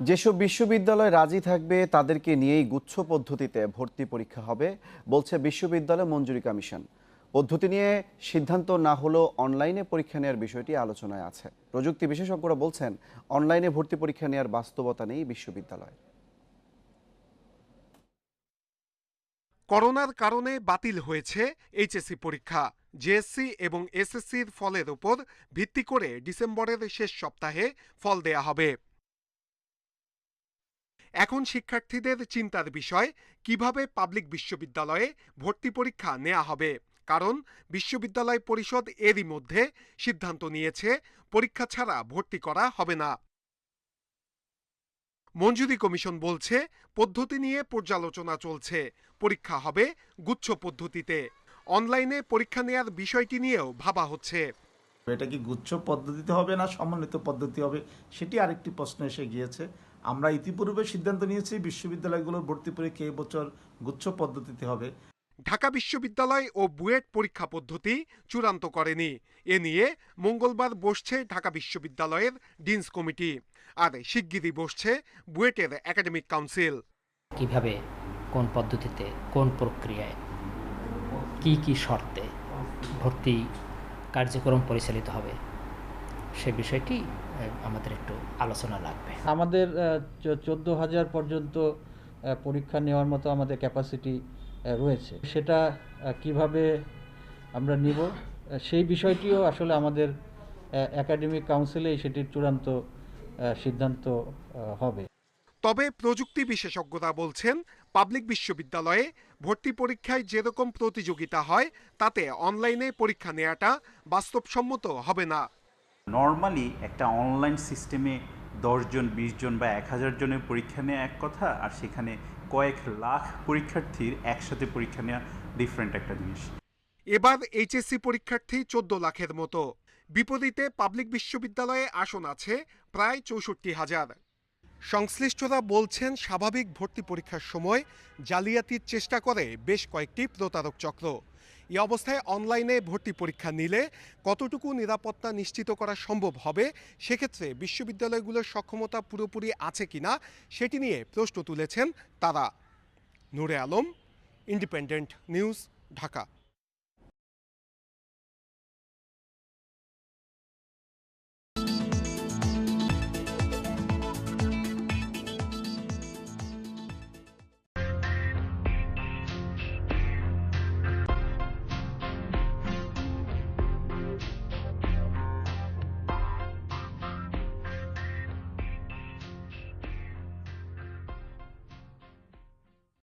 যেসব বিশ্ববিদ্যালয় রাজি থাকবে, তাদেরকে নিয়েই গুচ্ছ পদ্ধতিতে ভর্তি পরীক্ষা হবে, বলছে বিশ্ববিদ্যালয় মঞ্জুরি কমিশন। পদ্ধতি নিয়ে সিদ্ধান্ত না হলেও অনলাইনে পরীক্ষা নেওয়ার বিষয়টি আলোচনায় আছে। প্রযুক্তি বিশেষজ্ঞরা বলছেন, অনলাইনে ভর্তি পরীক্ষা নেওয়ার বাস্তবতা নেই বিশ্ববিদ্যালয়। করোনার কারণে বাতিল হয়েছে এইচএসসি পরীক্ষা। জেএসসি এবং এসএসসির ফলের উপর ভিত্তি করে ডিসেম্বরের শেষ সপ্তাহে ফল দেয়া হবে। এখন শিক্ষার্থীদের চিন্তার বিষয়, কীভাবে পাবলিক বিশ্ববিদ্যালয়ে ভর্তি পরীক্ষা নেওয়া হবে? কারণ বিশ্ববিদ্যালয় পরিষদ এরই মধ্যে সিদ্ধান্ত নিয়েছে, পরীক্ষা ছাড়া ভর্তি করা হবে না। মঞ্জুরি কমিশন বলছে, পদ্ধতি নিয়ে পর্যালোচনা চলছে, পরীক্ষা হবে গুচ্ছ পদ্ধতিতে। অনলাইনে পরীক্ষা নেয়ার বিষয়টি নিয়েও ভাবা হচ্ছে। এটা কি গুচ্ছ পদ্ধতিতে হবে না সমন্বিত পদ্ধতি হবে? সেটি আরেকটি প্রশ্ন এসে গিয়েছে। আমরা ইতিপূর্বে সিদ্ধান্ত নিয়েছি বিশ্ববিদ্যালয়গুলোর ভর্তি পরীক্ষা এবছর গুচ্ছ পদ্ধতিতে হবে। ঢাকা বিশ্ববিদ্যালয় ও বুয়েট পরীক্ষা পদ্ধতি চূড়ান্ত করেনি। এ নিয়ে মঙ্গলবার বসছে ঢাকা বিশ্ববিদ্যালয়ের ডিনস কমিটি। আর শিগগিরই বসছে বুয়েটের একাডেমিক কাউন্সিল। কীভাবে কোন পদ্ধতিতে কোন প্রক্রিয়ায় কি কি শর্তে ভর্তি কার্যক্রম পরিচালিত হবে? সে বিষয়টি আমাদের একটু আলোচনা লাগবে। আমাদের চোদ্দ হাজার পর্যন্ত পরীক্ষা নেওয়ার মতো আমাদের ক্যাপাসিটি রয়েছে। সেটা কীভাবে আমরা নিব সেই বিষয়টিও আসলে আমাদের একাডেমিক কাউন্সিলে সেটির চূড়ান্ত সিদ্ধান্ত হবে। তবে প্রযুক্তি বিশেষজ্ঞরা বলছেন পাবলিক বিশ্ববিদ্যালয়ে ভর্তি পরীক্ষায় যেরকম প্রতিযোগিতা হয় তাতে অনলাইনে পরীক্ষা নেওয়াটা বাস্তবসম্মত হবে না। নর্মালি একটা অনলাইন সিস্টেমে দশজন বিশ জন বা এক হাজার জনের পরীক্ষা নেওয়া এক কথা, আর সেখানে কয়েক লাখ পরীক্ষার্থীর একসাথে পরীক্ষা নেওয়া ডিফারেন্ট একটা জিনিস। এবার এইচএসসি পরীক্ষার্থী চোদ্দ লাখের মতো। বিপরীতে পাবলিক বিশ্ববিদ্যালয়ে আসন আছে প্রায় চৌষট্টি হাজার। সংশ্লিষ্টরা বলছেন, স্বাভাবিক ভর্তি পরীক্ষার সময় জালিয়াতির চেষ্টা করে বেশ কয়েকটি প্রতারক চক্র। এই অবস্থায় অনলাইনে ভর্তি পরীক্ষা নিলে কতটুকু নিরাপত্তা নিশ্চিত করা সম্ভব হবে? সেক্ষেত্রে বিশ্ববিদ্যালয়গুলোর সক্ষমতা পুরোপুরি আছে কিনা সেটি নিয়ে প্রশ্ন তুলেছেন তারা। Noore Alam independent news Dhaka.